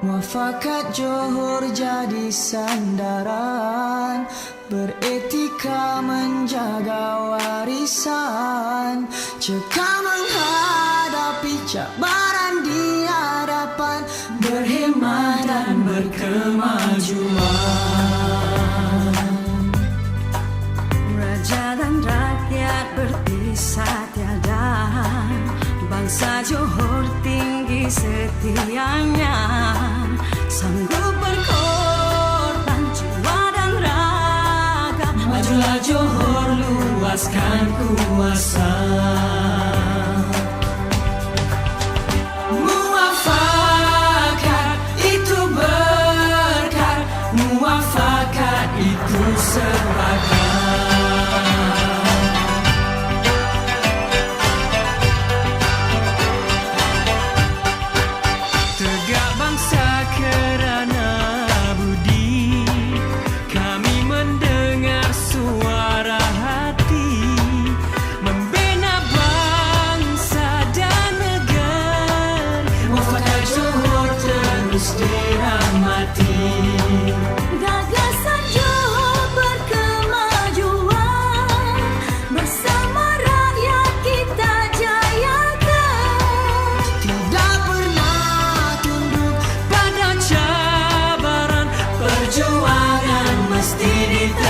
Muafakat Johor jadi sandaran. Beretika menjaga warisan. Cekal menghadapi cabaran di hadapan. Berhemat dan berkemajuan. Raja dan rakyat berpisah tiada. Bangsa Johor setianya Sanggup berkorban jiwa dan raga. Majulah Johor luaskan kuasa terus dirahmati Gagasan Johor berkemajuan Bersama rakyat kita jayakan. Tidak pernah tunduk pada cabaran Perjuangan mesti diteruskan